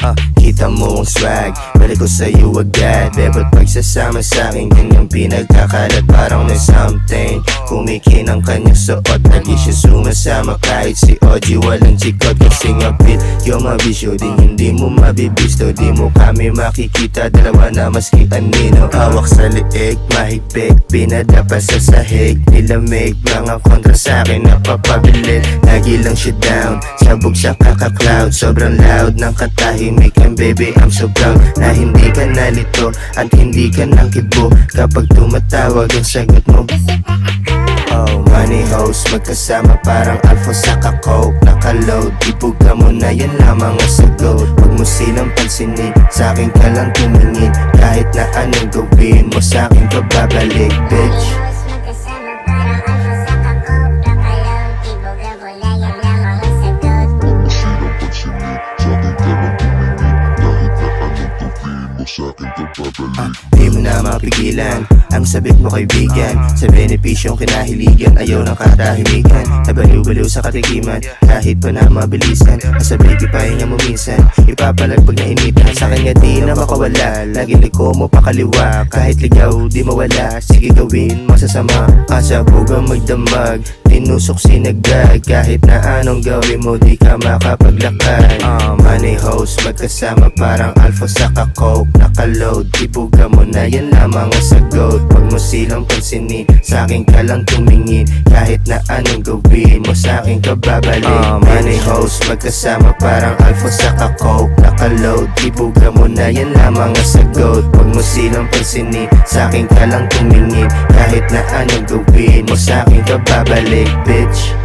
Uh, kita mo ang swag. Pwede ko sa'yo agad. Eh ba't pagsasama sa'kin Yan yung pinagkakalat. Parang may something. Kumikin ang kanyang suot. Lagi siya sumasama kahit si OG Walang chikot kasi nga feel Yung mabisyo Di hindi mo mabibisto. Di mo kami makikita. Dalawa na maski anino. Hawak sa liig Mahigpig Pinadapa sa sahig. Nilamig Mga kontra sa'kin Napapabilit Lagi lang siya down. Sabog sa kaka-cloud. Sobrang loud ng katahimik. And baby I'm so proud Na hindi ka nalito At hindi ka nakibo. Kapag tumatawag ang sagot mo. Oh, host Magkasama parang alpha sa coke Nakaload, ibuga mo na yan lamang ang sagot. Huwag mo silang pansinin Sa akin ka lang tumingin. Kahit na anong gawin mo Sa akin ka babalik, bitch gawin mo Sa akin ka babalik Di mo na mapigilan Ang sabik mo kaibigan. Sa benepisyong kinahiligan Ayaw ng katahimikan Nabaliw-baliw sa katikiman Kahit pa na mabilisan. Kasabay kipahinga mo minsan Ipapalag pag nainitan. Sa kanya di na makawala Lagi liko mo pakaliwa Kahit ligaw di mawala. Sige gawin masasama Asa buga magdamag Tinusok sinagag Kahit na anong gawin mo Di ka makapaglakad. Uh, Money host Magkasama parang alpha sa coke Nakaload Ibuga mo na yan lamang ang sagot Huwag mo silang pansinin Sa akin ka lang tumingin. Kahit na anong gawin mo Sa akin ka babalik. Uh, Money host Magkasama parang alpha sa coke Nakaload Ibuga mo na yan lamang ang sagot Huwag mo silang pansinin Sa akin ka lang tumingin. Kahit na anong gawin mo Sa akin ka babalik bitch